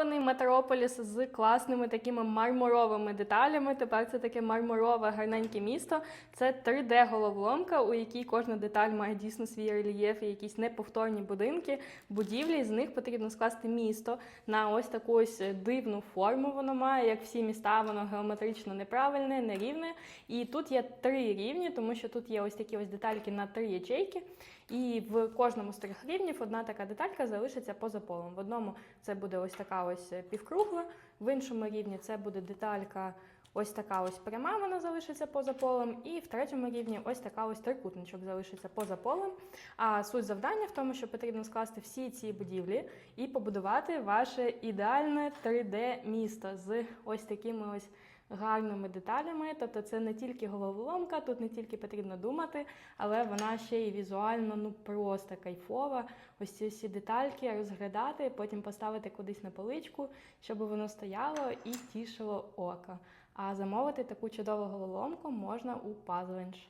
замовлений Метрополіс з класними такими мармуровими деталями. Тепер це таке мармурове гарненьке місто. Це 3D-головоломка, у якій кожна деталь має дійсно свій рельєф і якісь неповторні будинки, будівлі. І з них потрібно скласти місто на ось таку ось дивну форму. Воно має, як всі міста, воно геометрично неправильне, нерівне. І тут є три рівні, тому що тут є ось такі ось детальки на три ячейки. І в кожному з трьох рівнів одна така деталька залишиться поза полем. В одному це буде ось така ось півкругла, в іншому рівні це буде деталька. Ось така ось пряма вона залишиться поза полем, і в третьому рівні ось така ось трикутничок залишиться поза полем. А суть завдання в тому, що потрібно скласти всі ці будівлі і побудувати ваше ідеальне 3D-місто з ось такими ось гарними деталями. Тобто це не тільки головоломка, тут не тільки потрібно думати, але вона ще і візуально ну просто кайфова. Ось ці всі детальки розглядати, потім поставити кудись на поличку, щоб воно стояло і тішило око. А замовити таку чудову головоломку можна у Puzzlench.